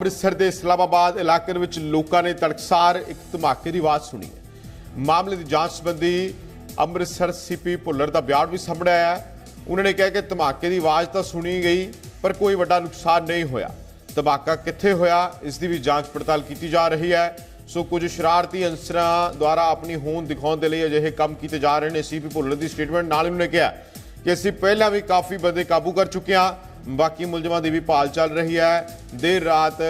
ਅੰਮ੍ਰਿਤਸਰ ਦੇ ਇਸਲਾਮਾਬਾਦ ਇਲਾਕੇ ਦੇ ਵਿੱਚ ਲੋਕਾਂ ਨੇ ਤੜਕਸਾਰ ਇੱਕ ਧਮਾਕੇ ਦੀ ਆਵਾਜ਼ ਸੁਣੀ ਹੈ। ਮਾਮਲੇ ਦੀ ਜਾਂਚ ਸੰਬੰਧੀ ਅੰਮ੍ਰਿਤਸਰ ਸੀਪੀ ਭੁੱਲਰ ਦਾ ਬਿਆਨ ਵੀ ਸਾਹਮਣੇ ਆਇਆ ਉਹਨਾਂ ਨੇ ਕਿਹਾ ਕਿ ਧਮਾਕੇ ਦੀ ਆਵਾਜ਼ ਤਾਂ ਸੁਣੀ ਗਈ, ਪਰ ਕੋਈ ਵੱਡਾ ਨੁਕਸਾਨ ਨਹੀਂ ਹੋਇਆ। ਧਮਾਕਾ ਕਿੱਥੇ ਹੋਇਆ, ਇਸ ਦੀ ਵੀ ਜਾਂਚ ਪੜਤਾਲ ਕੀਤੀ ਜਾ ਰਹੀ ਹੈ। ਸੋ ਕੁਝ ਸ਼ਰਾਰਤੀ ਅੰਸਰਾਂ ਦੁਆਰਾ ਆਪਣੀ ਹੋਂਦ ਦਿਖਾਉਣ ਦੇ ਲਈ ਅਜਿਹੇ ਕੰਮ ਕੀਤੇ ਜਾ ਰਹੇ ਨੇ। ਸੀਪੀ ਭੁੱਲਰ ਦੀ ਸਟੇਟਮੈਂਟ ਨਾਲ ਹੀ ਉਹਨਾਂ ਨੇ ਕਿਹਾ ਕਿ ਅਸੀਂ ਪਹਿਲਾਂ ਵੀ ਕਾਫੀ ਬੰਦੇ ਕਾਬੂ ਕਰ ਚੁੱਕੇ ਹਾਂ। ਬਾਕੀ ਮੁਲਜ਼ਮਾਂ ਦੀ ਵੀ ਭਾਲ ਚੱਲ ਰਹੀ ਹੈ। ਦੇਰ ਰਾਤ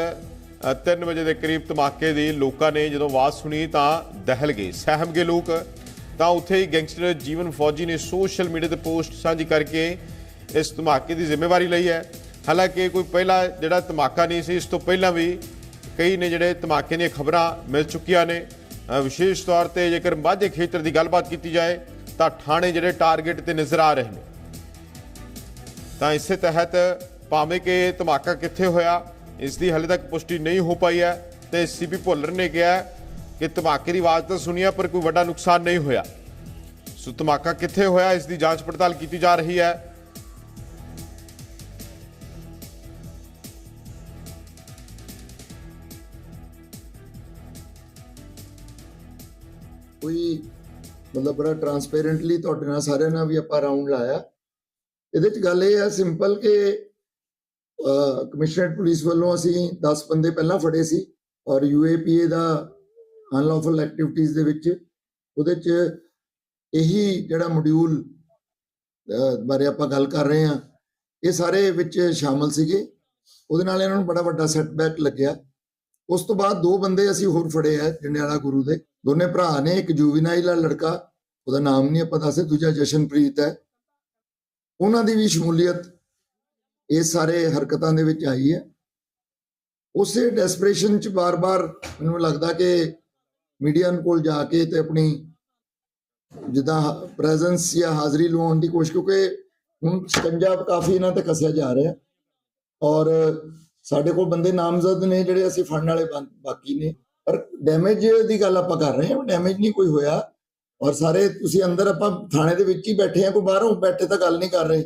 3 ਵਜੇ ਦੇ ਕਰੀਬ ਧਮਾਕੇ ਦੀ ਲੋਕਾਂ ਨੇ ਜਦੋਂ ਆਵਾਜ਼ ਸੁਣੀ ਤਾਂ ਦਹਿਲ ਗਏ, ਸਹਿਮ ਗਏ ਲੋਕ। ਤਾਂ ਉੱਥੇ ਹੀ ਗੈਂਗਸਟਰ ਜੀਵਨ ਫੌਜੀ ਨੇ ਸੋਸ਼ਲ ਮੀਡੀਆ ਤੇ ਪੋਸਟ ਸਾਂਝੀ ਕਰਕੇ ਇਸ ਧਮਾਕੇ ਦੀ ਜ਼ਿੰਮੇਵਾਰੀ ਲਈ ਹੈ। ਹਾਲਾਂਕਿ ਕੋਈ ਪਹਿਲਾ ਜਿਹੜਾ ਧਮਾਕਾ ਨਹੀਂ ਸੀ, ਇਸ ਤੋਂ ਪਹਿਲਾਂ ਵੀ ਕਈ ਨੇ ਜਿਹੜੇ ਧਮਾਕੇ ਦੀਆਂ ਖਬਰਾਂ ਮਿਲ ਚੁੱਕੀਆਂ ਨੇ। ਵਿਸ਼ੇਸ਼ ਤੌਰ ਤੇ ਜੇਕਰ ਮਾਝੇ ਖੇਤਰ ਦੀ ਗੱਲਬਾਤ ਕੀਤੀ ਜਾਏ ਤਾਂ ਥਾਣੇ ਜਿਹੜੇ ਟਾਰਗੇਟ ਤੇ ਨਜ਼ਰ ਆ ਰਹੇ ਨੇ। ਤਾਂ ਇਸੇ ਤਹਿਤ ਭਾਵੇਂ ਕਿ ਧਮਾਕਾ ਕਿੱਥੇ ਹੋਇਆ, ਇਸ ਦੀ ਹਾਲੇ ਤੱਕ ਪੁਸ਼ਟੀ ਨਹੀਂ ਹੋ ਪਾਈ ਹੈ ਤੇ ਸੀਪੀ ਭੁੱਲਰ ਨੇ ਕਿਹਾ ਕਿ ਧਮਾਕੇ ਦੀ ਆਵਾਜ਼ ਤਾਂ ਸੁਣੀ ਪਰ ਕੋਈ ਵੱਡਾ ਨੁਕਸਾਨ ਨਹੀਂ ਹੋਇਆ। ਸੋ ਧਮਾਕਾ ਕਿੱਥੇ ਹੋਇਆ, ਇਸ ਦੀ ਜਾਂਚ ਪੜਤਾਲ ਕੀਤੀ ਜਾ ਰਹੀ ਹੈ। ਕੋਈ ਮਤਲਬ ਬੜਾ ਟਰਾਂਸਪੇਰੈਂਟਲੀ ਤੁਹਾਡੇ ਨਾਲ ਸਾਰਿਆਂ ਨਾਲ ਵੀ ਆਪਾਂ ਰਾਉਂਡ ਲਾਇਆ। ਇਹਦੇ ਚ ਗੱਲ ਇਹ ਹੈ ਸਿੰਪਲ ਕਿ ਕਮਿਸ਼ਨਰੇਟ ਪੁਲਿਸ ਵੱਲੋਂ ਅਸੀਂ 10 ਬੰਦੇ ਪਹਿਲਾਂ ਫੜੇ ਸੀ ਔਰ ਯੂਏਪੀਏ ਦਾ ਅਨਲੌਫਲ ਐਕਟੀਵਿਟੀਜ਼ ਦੇ ਵਿੱਚ ਉਹਦੇ ਚ ਇਹੀ ਜਿਹੜਾ ਮੋਡਿਊਲ ਬਾਰੇ ਆਪਾਂ ਗੱਲ ਕਰ ਰਹੇ ਹਾਂ, ਇਹ ਸਾਰੇ ਵਿੱਚ ਸ਼ਾਮਲ ਸੀਗੇ। ਉਹਦੇ ਨਾਲ ਇਹਨਾਂ ਨੂੰ ਬੜਾ ਵੱਡਾ ਸੈਟਬੈਕ ਲੱਗਿਆ। ਉਸ ਤੋਂ ਬਾਅਦ ਦੋ ਬੰਦੇ ਅਸੀਂ ਹੋਰ ਫੜੇ ਆ, ਜੰਡਿਆਲਾ ਗੁਰੂ ਦੇ। ਦੋਨੇ ਭਰਾ ਨੇ, ਇੱਕ ਜੁਵੀਨਾਈਲ ਲੜਕਾ, ਉਹਦਾ ਨਾਮ ਨਹੀਂ ਆਪਾਂ ਦੱਸੇ ਦੂਜਾ ਜਸ਼ਨਪ੍ਰੀਤ ਹੈ। ਉਹਨਾਂ ਦੀ ਵੀ ਸ਼ਮੂਲੀਅਤ ਇਸ ਸਾਰੇ ਹਰਕਤਾਂ ਦੇ ਵਿੱਚ ਆਈ ਹੈ। ਉਸੇ ਡੈਸਪਰੇਸ਼ਨ ਚ ਬਾਰ-ਬਾਰ ਮੈਨੂੰ ਲੱਗਦਾ ਕਿ ਮੀਡੀਆ ਕੋਲ ਜਾ ਕੇ ਤੇ ਆਪਣੀ ਜਿੱਦਾਂ ਪ੍ਰੈਜ਼ੈਂਸ ਜਾਂ ਹਾਜ਼ਰੀ ਲਵਾਉਣ ਦੀ ਕੋਸ਼ਿਸ਼, ਕਿਉਂਕਿ ਹੁਣ ਸਕੰਜਾ ਕਾਫੀ ਇਹਨਾਂ ਤੇ ਕੱਸਿਆ ਜਾ ਰਿਹਾ। ਔਰ ਸਾਡੇ ਕੋਲ ਬੰਦੇ ਨਾਮਜ਼ਦ ਨੇ ਜਿਹੜੇ ਅਸੀਂ ਫੜਨ ਵਾਲੇ ਬਾ- ਬਾਕੀ ਨੇ। ਪਰ ਡੈਮੇਜ ਦੀ ਗੱਲ ਆਪਾਂ ਕਰ ਰਹੇ ਹਾਂ ਡੈਮੇਜ ਨਹੀਂ ਕੋਈ ਹੋਇਆ। ਔਰ ਸਾਰੇ ਤੁਸੀਂ ਅੰਦਰ ਆਪਾਂ ਥਾਣੇ ਦੇ ਵਿੱਚ ਹੀ ਬੈਠੇ ਆ ਕੋਈ ਬਾਹਰੋਂ ਬੈਠੇ ਤਾਂ ਗੱਲ ਨਹੀਂ ਕਰ ਰਹੇ।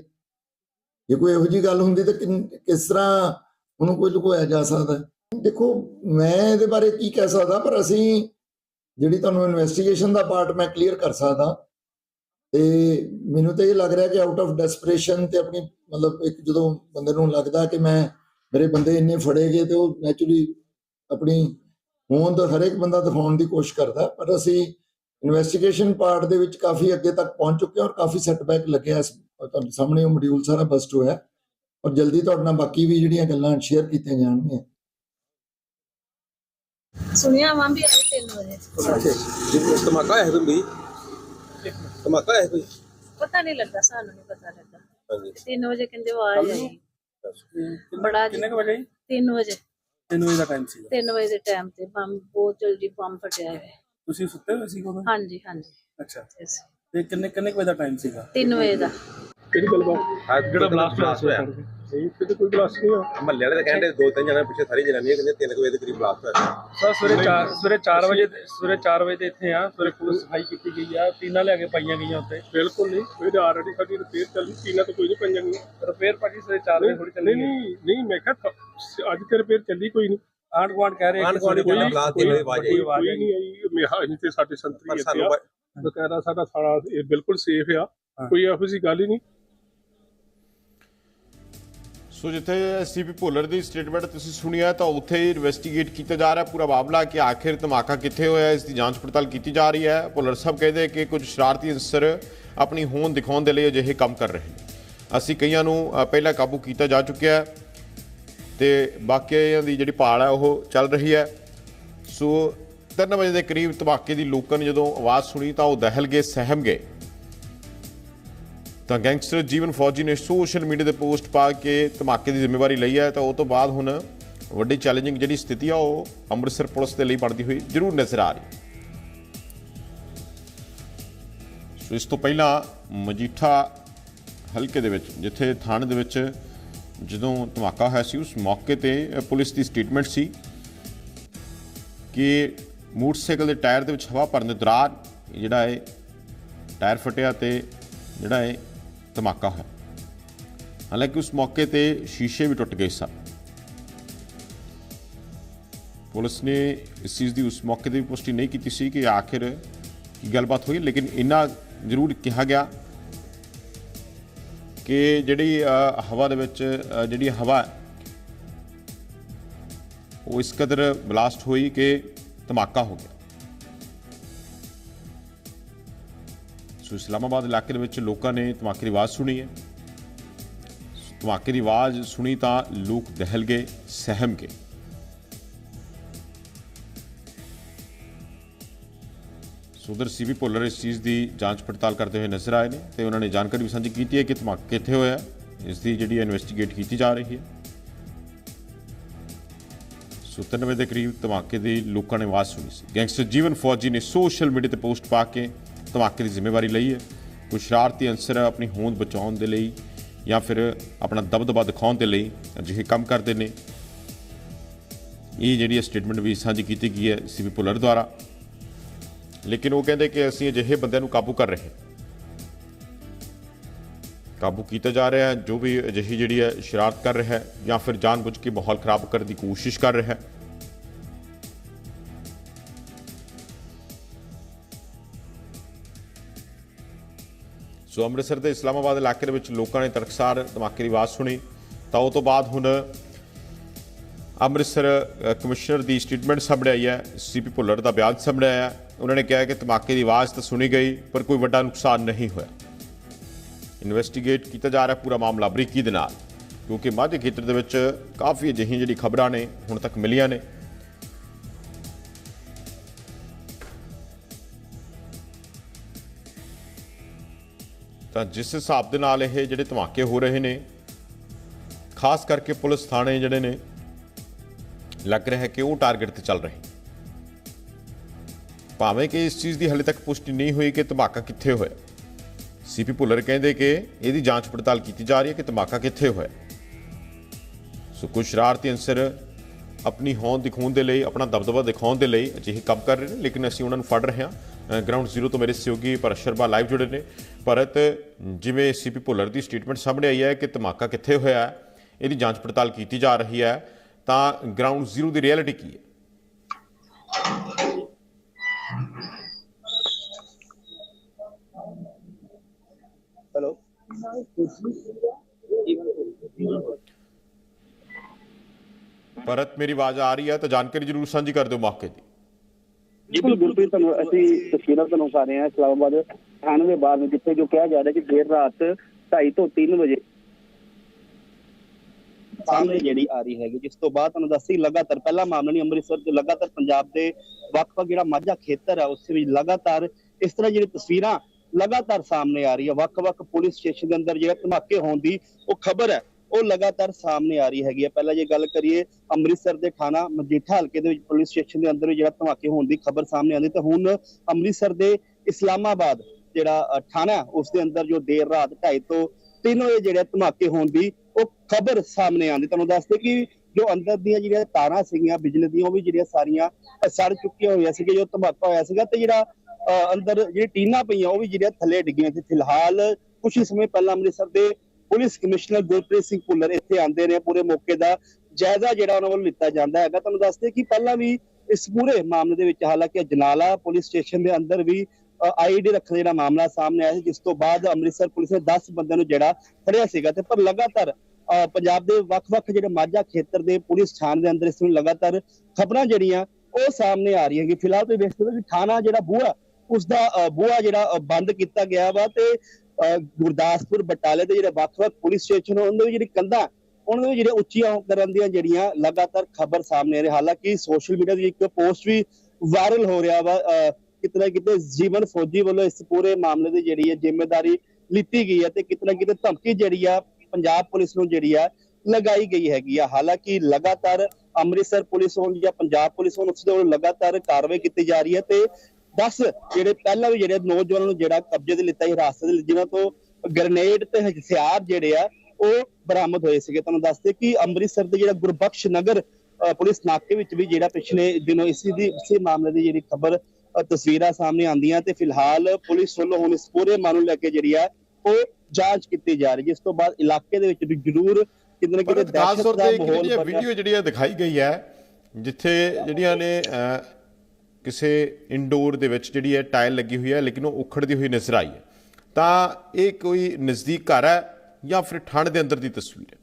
ਜੇ ਕੋਈ ਇਹੋ ਜੀ ਗੱਲ ਹੁੰਦੀ ਤਾਂ ਕਿੰਨ- ਕਿਸ ਤਰ੍ਹਾਂ ਉਹਨੂੰ ਕੋਈ ਲੁਕੋਇਆ ਜਾ ਸਕਦਾ? ਦੇਖੋ, ਮੈਂ ਇਹਦੇ ਬਾਰੇ ਕੀ ਕਹਿ ਸਕਦਾ, ਪਰ ਅਸੀਂ ਜਿਹੜੀ ਤੁਹਾਨੂੰ ਇਨਵੈਸਟੀਗੇਸ਼ਨ ਦਾ ਪਾਰਟ ਮੈਂ ਕਲੀਅਰ ਕਰ ਸਕਦਾ। ਤੇ ਮੈਨੂੰ ਤਾਂ ਇਹ ਲੱਗ ਰਿਹਾ ਕਿ ਆਊਟ ਆਫ ਡੈਸਪਰੇਸ਼ਨ ਤੇ ਆਪਣੀ ਮਤਲਬ ਇੱਕ ਜਦੋਂ ਬੰਦੇ ਨੂੰ ਲੱਗਦਾ ਕਿ ਮੈਂ, ਮੇਰੇ ਬੰਦੇ ਇੰਨੇ ਫੜੇ ਗਏ ਤੇ ਉਹ ਨੈਚੁਰਲੀ ਆਪਣੀ ਹੋਂਦ ਹਰੇਕ ਬੰਦਾ ਦਿਖਾਉਣ ਦੀ ਕੋਸ਼ਿਸ਼ ਕਰਦਾ, ਪਰ ਅਸੀਂ ਇਨਵੈਸਟੀਗੇਸ਼ਨ ਪਾਰਟ ਦੇ ਵਿੱਚ ਕਾਫੀ ਅੱਗੇ ਤੱਕ ਪਹੁੰਚ ਚੁੱਕੇ ਹਾਂ ਔਰ ਕਾਫੀ ਸੈਟਬੈਕ ਲੱਗਿਆ ਇਸ ਤੁਹਾਡੇ ਸਾਹਮਣੇ ਉਹ ਮੋਡਿਊਲ ਸਾਰਾ ਬਸਟ ਹੋਇਆ। ਔਰ ਜਲਦੀ ਤੁਹਾਡੇ ਨਾਲ ਬਾਕੀ ਵੀ ਜਿਹੜੀਆਂ ਗੱਲਾਂ ਸ਼ੇਅਰ ਕੀਤੀਆਂ ਜਾਣਗੀਆਂ। ਸੁਣਿਆ ਵਾਂ ਵੀ ਆਈ 3 ਵਜੇ। ਧਮਾਕਾ ਹੈ ਕੋਈ ਧਮਾਕਾ ਹੈ ਕੋਈ? ਪਤਾ ਨਹੀਂ ਲੱਗਾ ਸਾਨੂੰ ਨਹੀਂ ਪਤਾ ਲੱਗਾ। ਹਾਂਜੀ। 3 ਵਜੇ ਕਹਿੰਦੇ ਆਵਾਜ਼ ਆਈ। ਬੜਾ ਕਿੰਨੇ ਕੁ ਵਜੇ 3 ਵਜੇ। 3 ਵਜੇ ਦਾ ਟਾਈਮ ਸੀ 3 ਵਜੇ ਦੇ ਟਾਈਮ ਤੇ ਬੰਬ ਬਹੁਤ ਜਲਦੀ ਬੰਬ ਫਟਿਆ ਹੈ ਤੁਸੀਂ ਸੁੱਤੇ ਹੋਏ ਸੀ ਉਦੋਂ? ਹਾਂਜੀ ਹਾਂਜੀ। ਅੱਛਾ। ਤੇ ਕਿੰਨੇ ਕਿੰਨੇ ਕੁ ਵਜੇ ਦਾ ਟਾਈਮ ਸੀਗਾ? 3 ਵਜੇ ਦਾ। ਕਿਹੜੀ ਗੱਲਬਾਤ ਅੱਜ ਜਿਹੜਾ ਬਲਾਸਟ ਹੋਇਆ? ਨਹੀਂ ਕਿਤੇ ਕੋਈ ਬਲਾਸਟ ਨਹੀਂ ਹੋਇਆ। ਮਹੱਲੇ ਵਾਲੇ ਤਾਂ ਕਹਿੰਦੇ ਦੋ ਤਿੰਨ ਜਣੇ ਪਿੱਛੇ ਸਾਰੀ ਜਨਾਨੀਆਂ ਕਹਿੰਦੇ ਤਿੰਨ ਕੁ ਵਜੇ ਦੇ ਕਰੀਬ ਬਲਾਸਟ ਹੋਇਆ। ਸਰ ਸਵੇਰੇ 4 ਸਵੇਰੇ 4 ਵਜੇ ਸਵੇਰੇ 4 ਵਜੇ ਤੇ ਇੱਥੇ ਆ ਸਵੇਰੇ ਪੁਲਿਸ ਸਫ਼ਾਈ ਕੀਤੀ ਗਈ ਆ ਟੀਨਾਂ ਲਿਆ ਕੇ ਪਾਈਆਂ ਗਈਆਂ ਉੱਤੇ ਬਿਲਕੁਲ ਨਹੀਂ ਇਹ ਆਲਰੇਡੀ ਸਾਡੀ ਰਿਪੇਅਰ ਚੱਲੀ ਟੀਨਾ ਤਾਂ ਕੋਈ ਨਹੀਂ ਪੰਜਾਂ ਗਈਆਂ। ਰਿਪੇਅਰ ਭਾਜੀ ਸਵੇਰੇ 4 ਵਜੇ ਥੋੜੀ ਚੱਲੀ ਨਹੀਂ ਨਹੀਂ ਨਹੀਂ ਮੈਂ ਕਿਹਾ ਅੱਜ ਤੇ ਰਿਪੇਅਰ ਚੱਲੀ ਕੋਈ ਨਹੀਂ। ਆਂਡ ਗਵਾਂਡ ਕਹਿ ਰਹੇ ਆਂਢ ਗੁਆਂਢ ਕਹਿੰਦਾ ਬਲਾਸਟ ਦੀ ਕੋਈ ਆਵਾਜ਼ ਆਈ। ਕੋਈ ਨਹੀਂ ਆਈ। ਮੇਹਾ ਨਹੀਂ ਤੇ ਸਾਡੇ ਸੰਤਰੀ ਪਰ ਇੱਥੇ ਸਾਨੂੰ ਆ। ਬਕਾਇਦਾ ਸਾਡਾ ਸਾਰਾ ਇਹ ਬਿਲਕੁਲ ਸੇਫ ਆ। ਕੋਈ ਇਹੋ ਗੱਲ ਹੀ ਨਹੀਂ। ਸੋ ਜਿੱਥੇ ਸੀਪੀ ਭੁੱਲਰ ਦੀ ਸਟੇਟਮੈਂਟ ਤੁਸੀਂ ਸੁਣੀ ਹੈ ਤਾਂ ਉੱਥੇ ਹੀ ਇਨਵੈਸਟੀਗੇਟ ਕੀਤਾ ਜਾ ਰਿਹਾ। ਪੂਰਾ ਮਾਮਲਾ ਕਿ ਆਖਿਰ ਧਮਾਕਾ ਕਿੱਥੇ ਹੋਇਆ ਇਸ ਦੀ ਜਾਂਚ ਪੜਤਾਲ ਕੀਤੀ ਜਾ ਰਹੀ ਹੈ। ਭੁੱਲਰ ਸਾਹਿਬ ਕਹਿੰਦੇ ਕਿ ਕੁਝ ਸ਼ਰਾਰਤੀ ਅਨਸਰ ਆਪਣੀ ਹੋਂਦ ਦਿਖਾਉਣ ਦੇ ਲਈ ਅਜਿਹੇ ਕੰਮ ਕਰ ਰਹੇ ਨੇ। ਅਸੀਂ ਕਈਆਂ ਨੂੰ ਪਹਿਲਾਂ ਕਾਬੂ ਕੀਤਾ ਜਾ ਚੁੱਕਿਆ ਹੈ। ਤੇ ਬਾਕੀਆਂ ਦੀ ਜਿਹੜੀ ਭਾਲ ਹੈ ਉਹ ਚੱਲ ਰਹੀ ਹੈ। ਸੋ 3 ਵਜੇ ਦੇ ਕਰੀਬ ਧਮਾਕੇ ਦੀ ਲੋਕਾਂ ਨੇ ਜਦੋਂ ਆਵਾਜ਼ ਸੁਣੀ ਤਾਂ ਉਹ ਦਹਿਲ ਗਏ, ਸਹਿਮ ਗਏ। ਤਾਂ ਗੈਂਗਸਟਰ ਜੀਵਨ ਫੌਜੀ ਨੇ ਸੋਸ਼ਲ ਮੀਡੀਆ ਤੇ ਪੋਸਟ ਪਾ ਕੇ ਧਮਾਕੇ ਦੀ ਜ਼ਿੰਮੇਵਾਰੀ ਲਈ ਹੈ ਤਾਂ ਉਹ ਤੋਂ ਬਾਅਦ ਹੁਣ ਵੱਡੀ ਚੈਲੰਜਿੰਗ ਜਿਹੜੀ ਸਥਿਤੀ ਆ ਉਹ ਅੰਮ੍ਰਿਤਸਰ ਪੁਲਿਸ ਦੇ ਲਈ ਬਣਦੀ ਹੋਈ ਜ਼ਰੂਰ ਨਜ਼ਰ ਆ ਰਹੀ। ਸੋ ਇਸ ਤੋਂ ਪਹਿਲਾਂ ਮਜੀਠਾ ਹਲਕੇ ਦੇ ਵਿੱਚ, ਜਿੱਥੇ ਥਾਣੇ ਦੇ ਵਿੱਚ ਜਦੋਂ ਧਮਾਕਾ ਹੋਇਆ ਸੀ, ਉਸ ਮੌਕੇ ਤੇ ਪੁਲਿਸ ਦੀ ਸਟੇਟਮੈਂਟ ਸੀ ਕਿ ਮੋਟਰਸਾਈਕਲ ਦੇ ਟਾਇਰ ਦੇ ਵਿੱਚ ਹਵਾ ਭਰਨ ਦੇ ਦੌਰਾਨ ਜਿਹੜਾ ਹੈ ਟਾਇਰ ਫਟਿਆ ਤੇ ਜਿਹੜਾ ਹੈ ਧਮਾਕਾ ਹੋਇਆ। ਹਾਲਾਂਕਿ ਉਸ ਮੌਕੇ ਤੇ ਸ਼ੀਸ਼ੇ ਵੀ ਟੁੱਟ ਗਏ ਸਨ। ਪੁਲਿਸ ਨੇ ਇਸ ਚੀਜ਼ ਦੀ ਉਸ ਮੌਕੇ ਤੇ ਵੀ ਪੁਸ਼ਟੀ ਨਹੀਂ ਕੀਤੀ ਸੀ ਕਿ ਆਖਿਰ ਕੀ ਗੱਲਬਾਤ ਹੋਈ, ਲੇਕਿਨ ਇੰਨਾ ਜ਼ਰੂਰ ਕਿਹਾ ਗਿਆ ਕਿ ਜਿਹੜੀ ਹਵਾ ਦੇ ਵਿੱਚ ਜਿਹੜੀ ਹਵਾ ਹੈ, ਉਹ ਇਸ ਕਦਰ ਬਲਾਸਟ ਹੋਈ ਕਿ ਧਮਾਕਾ ਹੋ ਗਿਆ। ਸੋ ਇਸਲਾਮਾਬਾਦ ਇਲਾਕੇ ਦੇ ਵਿੱਚ ਲੋਕਾਂ ਨੇ ਧਮਾਕੇ ਦੀ ਆਵਾਜ਼ ਸੁਣੀ ਹੈ। ਧਮਾਕੇ ਦੀ ਆਵਾਜ਼ ਸੁਣੀ ਤਾਂ ਲੋਕ ਦਹਿਲ ਗਏ ਸਹਿਮ ਗਏ। ਸੁਦਰ ਸੀਬੀ ਭੁੱਲਰ ਇਸ ਚੀਜ਼ ਦੀ ਜਾਂਚ ਪੜਤਾਲ ਕਰਦੇ ਹੋਏ ਨਜ਼ਰ ਆਏ ਨੇ ਤੇ ਉਹਨਾਂ ਨੇ ਜਾਣਕਾਰੀ ਵੀ ਸਾਂਝੀ ਕੀਤੀ ਹੈ ਕਿ ਧਮਾਕਾ ਕਿੱਥੇ ਹੋਇਆ ਇਸ ਦੀ ਜਿਹੜੀ ਇਨਵੈਸਟੀਗੇਟ ਕੀਤੀ ਜਾ ਰਹੀ ਹੈ। ਸੋ ਤਿੰਨ ਵਜੇ ਦੇ ਕਰੀਬ ਧਮਾਕੇ ਦੀ ਲੋਕਾਂ ਨੇ ਆਵਾਜ਼ ਸੁਣੀ ਸੀ। ਗੈਂਗਸਟਰ ਜੀਵਨ ਫੌਜੀ ਨੇ ਸੋਸ਼ਲ ਮੀਡੀਆ ਤੇ ਪੋਸਟ ਪਾ ਕੇ ਧਮਾਕੇ ਦੀ ਜ਼ਿੰਮੇਵਾਰੀ ਲਈ ਹੈ। ਕੋਈ ਸ਼ਰਾਰਤੀ ਅੰਸਰ ਆਪਣੀ ਹੋਂਦ ਬਚਾਉਣ ਦੇ ਲਈ ਜਾਂ ਫਿਰ ਆਪਣਾ ਦਬਦਬਾ ਦਿਖਾਉਣ ਦੇ ਲਈ ਅਜਿਹੇ ਕੰਮ ਕਰਦੇ ਨੇ। ਇਹ ਜਿਹੜੀ ਸਟੇਟਮੈਂਟ ਵੀ ਸਾਂਝੀ ਕੀਤੀ ਗਈ ਹੈ ਸੀਬੀ ਭੁੱਲਰ ਦੁਆਰਾ। ਲੇਕਿਨ ਉਹ ਕਹਿੰਦੇ ਕਿ ਅਸੀਂ ਅਜਿਹੇ ਬੰਦਿਆਂ ਨੂੰ ਕਾਬੂ ਕਰ ਰਹੇ ਕਾਬੂ ਕੀਤਾ ਜਾ ਰਿਹਾ ਹੈ, ਜੋ ਵੀ ਅਜਿਹੀ ਜਿਹੜੀ ਹੈ ਸ਼ਰਾਰਤ ਕਰ ਰਿਹਾ ਹੈ ਜਾਂ ਫਿਰ ਜਾਣਬੁੱਝ ਕੇ ਮਾਹੌਲ ਖਰਾਬ ਕਰਨ ਦੀ ਕੋਸ਼ਿਸ਼ ਕਰ ਰਿਹਾ ਹੈ। ਸੋ ਅੰਮ੍ਰਿਤਸਰ ਦੇ ਇਸਲਾਮਾਬਾਦ ਇਲਾਕੇ ਦੇ ਵਿੱਚ ਲੋਕਾਂ ਨੇ ਤਰਕਸਾਰ ਧਮਾਕੇ ਦੀ ਆਵਾਜ਼ ਸੁਣੀ। ਤਾਂ ਉਹ ਤੋਂ ਬਾਅਦ ਹੁਣ ਅੰਮ੍ਰਿਤਸਰ ਕਮਿਸ਼ਨਰ ਦੀ ਸਟੇਟਮੈਂਟ ਸਾਹਮਣੇ ਆਈ ਹੈ, ਸੀਪੀ ਭੁੱਲਰ ਦਾ ਬਿਆਨ ਸਾਹਮਣੇ ਆਇਆ ਉਹਨਾਂ ਨੇ ਕਿਹਾ ਕਿ ਧਮਾਕੇ ਦੀ ਆਵਾਜ਼ ਤਾਂ ਸੁਣੀ ਗਈ ਪਰ ਕੋਈ ਵੱਡਾ ਨੁਕਸਾਨ ਨਹੀਂ ਹੋਇਆ ਇਨਵੈਸਟੀਗੇਟ ਕੀਤਾ ਜਾ ਰਿਹਾ ਪੂਰਾ ਮਾਮਲਾ ਬਰੀਕੀ ਦੇ ਨਾਲ ਕਿਉਂਕਿ ਮਾਝੇ ਖੇਤਰ ਦੇ ਵਿੱਚ ਕਾਫੀ ਅਜਿਹੀਆਂ ਜਿਹੜੀ ਖਬਰਾਂ ਨੇ ਹੁਣ ਤੱਕ ਮਿਲੀਆਂ ਨੇ ਤਾਂ ਜਿਸ ਹਿਸਾਬ ਦੇ ਨਾਲ ਇਹ ਜਿਹੜੇ ਧਮਾਕੇ ਹੋ ਰਹੇ ਨੇ ਖਾਸ ਕਰਕੇ ਪੁਲਿਸ ਥਾਣੇ ਜਿਹੜੇ ਨੇ ਲੱਗ ਰਿਹਾ ਹੈ ਕਿ ਉਹ ਟਾਰਗੇਟ ਤੇ ਚੱਲ ਰਹੇ ਭਾਵੇਂ ਕਿ ਇਸ ਚੀਜ਼ ਦੀ ਹਲੇ ਤੱਕ ਪੁਸ਼ਟੀ ਨਹੀਂ ਹੋਈ ਕਿ ਧਮਾਕਾ ਕਿੱਥੇ ਹੋਇਆ। ਸੀਪੀ ਭੁੱਲਰ ਕਹਿੰਦੇ ਕਿ ਇਹਦੀ ਜਾਂਚ ਪੜਤਾਲ ਕੀਤੀ ਜਾ ਰਹੀ ਹੈ ਕਿ ਧਮਾਕਾ ਕਿੱਥੇ ਹੋਇਆ। ਸੋ ਕੁਝ ਸ਼ਰਾਰਤੀ ਅੰਸਰ ਆਪਣੀ ਹੋਂਦ ਦਿਖਾਉਣ ਦੇ ਲਈ, ਆਪਣਾ ਦਬਦਬਾ ਦਿਖਾਉਣ ਦੇ ਲਈ ਅਜਿਹੇ ਕੰਮ ਕਰ ਰਹੇ ਨੇ, ਲੇਕਿਨ ਅਸੀਂ ਉਹਨਾਂ ਨੂੰ ਫੜ ਰਹੇ ਹਾਂ। ਗਰਾਊਂਡ ਜ਼ੀਰੋ ਤੋਂ ਮੇਰੇ ਸਹਿਯੋਗੀ ਭਰਤ ਸ਼ਰਮਾ ਲਾਈਵ ਜੁੜੇ ਨੇ। ਭਰਤ, ਜਿਵੇਂ ਸੀਪੀ ਭੁੱਲਰ ਦੀ ਸਟੇਟਮੈਂਟ ਸਾਹਮਣੇ ਆਈ ਹੈ ਕਿ ਧਮਾਕਾ ਕਿੱਥੇ ਹੋਇਆ ਇਹਦੀ ਜਾਂਚ ਪੜਤਾਲ ਕੀਤੀ ਜਾ ਰਹੀ ਹੈ, ਤਾਂ ਗਰਾਊਂਡ ਜ਼ੀਰੋ ਦੀ ਰਿਐਲਿਟੀ ਕੀ ਹੈ? ਭਰਤ, ਮੇਰੀ ਆਵਾਜ਼ ਆ ਰਹੀ ਹੈ, ਤਾਂ ਜਾਣਕਾਰੀ ਜ਼ਰੂਰ ਸਾਂਝੀ ਕਰ ਦਿਓ ਮੌਕੇ ਦੀ। ਬਿਲਕੁਲ ਗੁਰਪ੍ਰੀਤ ਤੁਹਾਨੂੰ ਅਸੀਂ ਤਸਵੀਰਾਂ ਤੁਹਾਨੂੰ ਵਿਖਾ ਰਹੇ ਹਾਂ, ਇਸਲਾਮਾਬਾਦ ਥਾਣੇ ਦੇ ਬਾਹਰ, ਜਿੱਥੇ ਜੋ ਕਿਹਾ ਜਾ ਰਿਹਾ ਕਿ ਦੇਰ ਰਾਤ 2:30 ਤੋਂ 3 ਵਜੇ ਸਾਹਮਣੇ ਜਿਹੜੀ ਆ ਰਹੀ ਹੈਗੀ, ਜਿਸ ਤੋਂ ਬਾਅਦ ਤੁਹਾਨੂੰ ਦੱਸੀ, ਲਗਾਤਾਰ, ਪਹਿਲਾ ਮਾਮਲਾ ਨਹੀਂ, ਅੰਮ੍ਰਿਤਸਰ ਤੇ ਲਗਾਤਾਰ ਪੰਜਾਬ ਦੇ ਵੱਖ-ਵੱਖ ਜਿਹੜਾ ਮਾਝਾ ਖੇਤਰ ਹੈ ਉਸ ਵਿੱਚ ਲਗਾਤਾਰ ਇਸ ਤਰ੍ਹਾਂ ਜਿਹੜੀ ਤਸਵੀਰਾਂ ਲਗਾਤਾਰ ਸਾਹਮਣੇ ਆ ਰਹੀ ਹੈ। ਵੱਖ-ਵੱਖ ਪੁਲਿਸ ਸਟੇਸ਼ਨ ਦੇ ਅੰਦਰ ਜਿਹੜਾ ਧਮਾਕੇ ਹੋਣ ਦੀ ਉਹ ਖਬਰ ਹੈ ਉਹ ਲਗਾਤਾਰ ਸਾਹਮਣੇ ਆ ਰਹੀ ਹੈਗੀ ਹੈ। ਪਹਿਲਾਂ ਜੇ ਗੱਲ ਕਰੀਏ ਅੰਮ੍ਰਿਤਸਰ ਦੇ ਥਾਣਾ ਮਜੀਠਾ ਹਲਕੇ ਦੇ ਵਿੱਚ ਪੁਲਿਸ ਸਟੇਸ਼ਨ ਦੇ ਅੰਦਰ ਜਿਹੜਾ ਧਮਾਕੇ ਹੋਣ ਦੀ ਖਬਰ ਸਾਹਮਣੇ ਆਉਂਦੀ ਤਾਂ ਹੁਣ ਅੰਮ੍ਰਿਤਸਰ ਦੇ ਇਸਲਾਮਾਬਾਦ ਜਿਹੜਾ ਥਾਣਾ ਹੈ, ਉਸ ਦੇ ਅੰਦਰ ਜੋ ਦੇਰ ਰਾਤ 2:30 ਤੋਂ 3 ਵਜੇ ਜਿਹੜੇ ਧਮਾਕੇ ਹੋਣ ਦੀ ਉਹ ਖਬਰ ਸਾਹਮਣੇ ਆਉਂਦੀ ਤੁਹਾਨੂੰ ਦੱਸਦੇ ਕਿ ਜੋ ਅੰਦਰ ਦੀਆਂ ਜਿਹੜੀਆਂ ਤਾਰਾਂ ਸੀਗੀਆਂ ਬਿਜਲੀ ਦੀਆਂ ਉਹ ਵੀ ਜਿਹੜੀਆਂ ਸਾਰੀਆਂ ਸੜ ਚੁੱਕੀਆਂ ਹੋਈਆਂ ਸੀਗੀਆਂ ਜੋ ਧਮਾਕਾ ਹੋਇਆ ਸੀਗਾ ਤੇ ਜਿਹੜਾ ਅੰਦਰ ਜਿਹੜੀ ਟੀਨਾ ਪਈਆਂ ਉਹ ਵੀ ਜਿਹੜੀਆਂ ਥੱਲੇ ਡਿੱਗੀਆਂ ਸੀ ਫਿਲਹਾਲ ਕੁਝ ਸਮੇਂ ਪਹਿਲਾਂ ਅੰਮ੍ਰਿਤਸਰ ਦੇ ਪੁਲਿਸ ਕਮਿਸ਼ਨਰ ਗੁਰਪ੍ਰੀਤ ਸਿੰਘ ਭੁੱਲਰ ਇੱਥੇ ਆਂਦੇ ਨੇ ਪੂਰੇ ਮੌਕੇ ਦਾ ਜਾਇਜ਼ਾ ਜਿਹੜਾ ਉਹਨਾਂ ਵੱਲੋਂ ਲਿੱਤਾ ਜਾਂਦਾ ਹੈਗਾ। ਤੁਹਾਨੂੰ ਦੱਸਦੇ ਕਿ ਪਹਿਲਾਂ ਵੀ ਇਸ ਪੂਰੇ ਮਾਮਲੇ ਦੇ ਵਿੱਚ ਹਾਲਾਂਕਿ ਜਨਾਲਾ ਪੁਲਿਸ ਸਟੇਸ਼ਨ ਦੇ ਅੰਦਰ ਵੀ ਆਈਡੀ ਰੱਖਣ ਜਿਹੜਾ ਮਾਮਲਾ ਸਾਹਮਣੇ ਆਇਆ ਸੀ ਜਿਸ ਤੋਂ ਬਾਅਦ ਅੰਮ੍ਰਿਤਸਰ ਪੁਲਿਸ ਨੇ 10 ਬੰਦਿਆਂ ਨੂੰ ਜਿਹੜਾ ਫੜਿਆ ਸੀਗਾ ਤੇ ਪਰ ਲਗਾਤਾਰ ਅ, ਪੰਜਾਬ ਦੇ ਵੱਖ-ਵੱਖ ਜਿਹੜੇ ਮਾਝਾ ਖੇਤਰ ਦੇ ਪੁਲਿਸ ਥਾਣ ਦੇ ਅੰਦਰ ਇਸ ਨੂੰ ਲਗਾਤਾਰ ਖਬਰਾਂ ਜਿਹੜੀਆਂ ਉਹ ਸਾਹਮਣੇ ਆ ਰਹੀਆਂ ਕਿ ਫਿਲਹਾਲ ਤੁਸੀਂ ਵੇਖ ਸਕਦੇ ਹੋ ਕਿ ਥਾਣਾ ਜਿਹੜਾ ਬੂਹਾ ਉਸ ਦਾ ਬੂਹਾ ਜਿਹੜਾ ਬੰਦ ਕੀਤਾ ਗਿਆ ਵਾ ਤੇ ਗੁਰਦਾਸਪੁਰ ਬਟਾਲੇ ਦੇ ਜਿਹੜੇ ਵੱਖ-ਵੱਖ ਪੁਲਿਸ ਸਟੇਸ਼ਨ ਉਹਨਾਂ ਦੀ ਜਿਹੜੀ ਕੰਧਾਂ ਉਹਨਾਂ ਦੇ ਜਿਹੜੇ ਉੱਚੀਆਂ ਕਰਨ ਦੀਆਂ ਜਿਹੜੀਆਂ ਲਗਾਤਾਰ ਖਬਰ ਸਾਹਮਣੇ ਆ ਰਹੀ ਹਾਲਾਂਕਿ ਸੋਸ਼ਲ ਮੀਡੀਆ ਦੀ ਇੱਕ ਪੋਸਟ ਵੀ ਵਾਇਰਲ ਹੋ ਰਿਹਾ ਵਾ ਅ, ਕਿਤੇ ਜੀਵਨ ਫੌਜੀ ਵੱਲੋਂ ਇਸ ਪੂਰੇ ਮਾਮਲੇ ਦੀ ਜਿਹੜੀ ਹੈ ਜ਼ਿੰਮੇਵਾਰੀ ਲਿੱਤੀ ਗਈ ਹੈ ਤੇ ਕਿਤੇ ਨਾ ਕਿਤੇ ਧਮਕੀ ਜਿਹੜੀ ਆ ਪੰਜਾਬ ਪੁਲਿਸ ਨੂੰ ਜਿਹੜੀ ਆ ਲਗਾਈ ਗਈ ਹੈਗੀ ਆ। ਹਾਲਾਂਕਿ ਲਗਾਤਾਰ ਅੰਮ੍ਰਿਤਸਰ ਪੁਲਿਸ ਹੋਣ ਜਾਂ ਪੰਜਾਬ ਪੁਲਿਸ ਹੋਣ ਉਸ ਦੇ ਵੱਲੋਂ ਲਗਾਤਾਰ ਕਾਰਵਾਈ ਕੀਤੀ ਜਾ ਰਹੀ ਹੈ ਤੇ 10 ਜਿਹੜੇ ਪਹਿਲਾਂ ਵੀ ਜਿਹੜੇ ਨੌਜਵਾਨਾਂ ਨੂੰ ਜਿਹੜਾ ਕਬਜ਼ੇ ਤੇ ਲਿੱਤਾ ਸੀ ਹਿਰਾਸਤ ਦੇ ਜਿਨ੍ਹਾਂ ਤੋਂ ਗ੍ਰਨੇਡ ਤੇ ਹਥਿਆਰ ਜਿਹੜੇ ਆ ਉਹ ਬਰਾਮਦ ਹੋਏ ਸੀਗੇ। ਤੁਹਾਨੂੰ ਦੱਸਦੇ ਕਿ ਅੰਮ੍ਰਿਤਸਰ ਦੇ ਜਿਹੜਾ ਗੁਰਬਖਸ਼ ਨਗਰ ਪੁਲਿਸ ਨਾਕੇ ਵਿੱਚ ਵੀ ਜਿਹੜਾ ਪਿਛਲੇ ਦਿਨੋਂ ਇਸੇ ਦੀ ਇਸੇ ਮਾਮਲੇ ਦੀ ਜਿਹੜੀ ਖਬਰ ਤਸਵੀਰਾਂ ਸਾਹਮਣੇ ਆਉਂਦੀਆਂ ਤੇ ਫਿਲਹਾਲ ਪੁਲਿਸ ਵੱਲੋਂ ਹੁਣ ਇਸ ਪੂਰੇ ਮਾਮਲੇ ਨੂੰ ਲੈ ਕੇ ਜਿਹੜੀ ਆ ਉਹ ਜਾਂਚ ਕੀਤੀ ਜਾ ਰਹੀ ਹੈ। ਜਿਸ ਤੋਂ ਬਾਅਦ ਇਲਾਕੇ ਦੇ ਵਿੱਚ ਵੀ ਜ਼ਰੂਰ ਕਿਤੇ ਨਾ ਕਿਤੇ ਦਹਿਸ਼ਤ ਦਾ ਮਾਹੌਲ ਵੀਡੀਓ ਜਿਹੜੀ ਹੈ ਦਿਖਾਈ ਗਈ ਹੈ ਜਿੱਥੇ ਜਿਹੜੀਆਂ ਨੇ ਕਿਸੇ ਇੰਡੋਰ ਦੇ ਵਿੱਚ ਜਿਹੜੀ ਹੈ ਟਾਇਲ ਲੱਗੀ ਹੋਈ ਹੈ, ਲੇਕਿਨ ਉਹ ਉਖੜਦੀ ਹੋਈ ਨਜ਼ਰ ਆਈ ਹੈ। ਤਾਂ ਇਹ ਕੋਈ ਨਜ਼ਦੀਕ ਘਰ ਹੈ ਜਾਂ ਫਿਰ ਠੰਡ ਦੇ ਅੰਦਰ ਦੀ ਤਸਵੀਰ ਹੈ?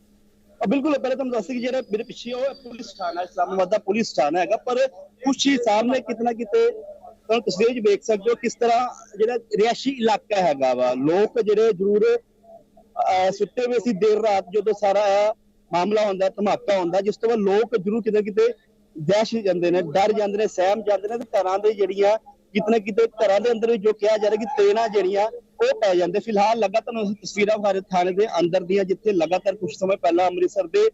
ਬਿਲਕੁਲ, ਪਹਿਲਾਂ ਤੁਹਾਨੂੰ ਦੱਸ ਕਿ ਜਿਹੜਾ ਮੇਰੇ ਪਿੱਛੇ ਉਹ ਪੁਲਿਸ ਥਾਣਾ ਇਸਲਾਮਾਬਾਦ ਦਾ ਪੁਲਿਸ ਥਾਣਾ ਹੈਗਾ, ਪਰ ਕੁਛ ਹੀ ਸਾਹਮਣੇ ਕਿਤਨਾ ਕਿਤੇ ਤੁਹਾਨੂੰ ਤਸਵੀਰ ਵਿੱਚ ਵੇਖ ਸਕਦੇ ਹੋ ਕਿਸ ਤਰ੍ਹਾਂ ਜਿਹੜਾ ਰਿਹਾਇਸ਼ੀ ਇਲਾਕਾ ਹੈਗਾ ਵਾ। ਲੋਕ ਜਿਹੜੇ ਜ਼ਰੂਰ ਸੁੱਤੇ ਹੋਏ ਸੀ ਦੇਰ ਰਾਤ ਜਦੋਂ ਸਾਰਾ ਮਾਮਲਾ ਹੁੰਦਾ, ਧਮਾਕਾ ਹੁੰਦਾ, ਜਿਸ ਤੋਂ ਬਾਅਦ ਲੋਕ ਜ਼ਰੂਰ ਕਿਤੇ ਨਾ ਕਿਤੇ ਦਹਿਸ਼ ਜਾਂਦੇ ਨੇ, ਡਰ ਜਾਂਦੇ ਨੇ, ਸਹਿਮ ਜਾਂਦੇ ਨੇ ਤੇ ਘਰਾਂ ਦੇ ਜਿਹੜੀਆਂ ਕਿਤੇ ਕਿਤੇ ਘਰਾਂ ਦੇ ਅੰਦਰ ਵੀ ਜੋ ਕਿਹਾ ਜਾ ਰਿਹਾ ਕਿ ਤੇਣਾ ਜਿਹੜੀਆਂ ਉਹ ਪੈ ਜਾਂਦੇ। ਫਿਲਹਾਲ ਲਗਾਤਾਰ ਅਸੀਂ ਤਸਵੀਰਾਂ ਭਾਰਤ ਥਾਣੇ ਦੇ ਅੰਦਰ ਦੀਆਂ, ਜਿੱਥੇ ਲਗਾਤਾਰ ਕੁਝ ਸਮੇਂ ਪਹਿਲਾਂ ਅੰਮ੍ਰਿਤਸਰ ਦੇ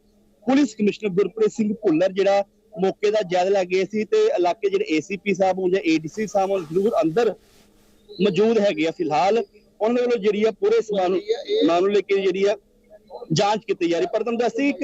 ਪੁਲਿਸ ਕਮਿਸ਼ਨਰ ਗੁਰਪ੍ਰੀਤ ਸਿੰਘ ਭੁੱਲਰ ਜਿਹੜਾ ਮੌਕੇ ਦਾ ਜਾਇਜ਼ਾ ਲੈ ਗਏ ਸੀ ਤੇ ਇਲਾਕੇ ਜਿਹੜੇ ਏਸੀਪੀ ਸਾਹਿਬ ਹੋਣ ਜਾਂ ਏਡੀਸੀ ਸਾਹਿਬ ਹੋਣ, ਜ਼ਰੂਰ ਅੰਦਰ ਮੌਜੂਦ ਹੈਗੇ ਆ ਫਿਲਹਾਲ। ਉਹਨਾਂ ਵੱਲੋਂ ਜਿਹੜੀ ਆ ਪੂਰੇ ਮਾਮਲੇ ਲੈ ਕੇ ਜਿਹੜੀ ਆ ਜਾਂਚ ਕੀਤੀ ਜਾ ਰਹੀ। ਪਰ ਤੁਹਾਨੂੰ ਦੱਸਦੀ ਇੱਕ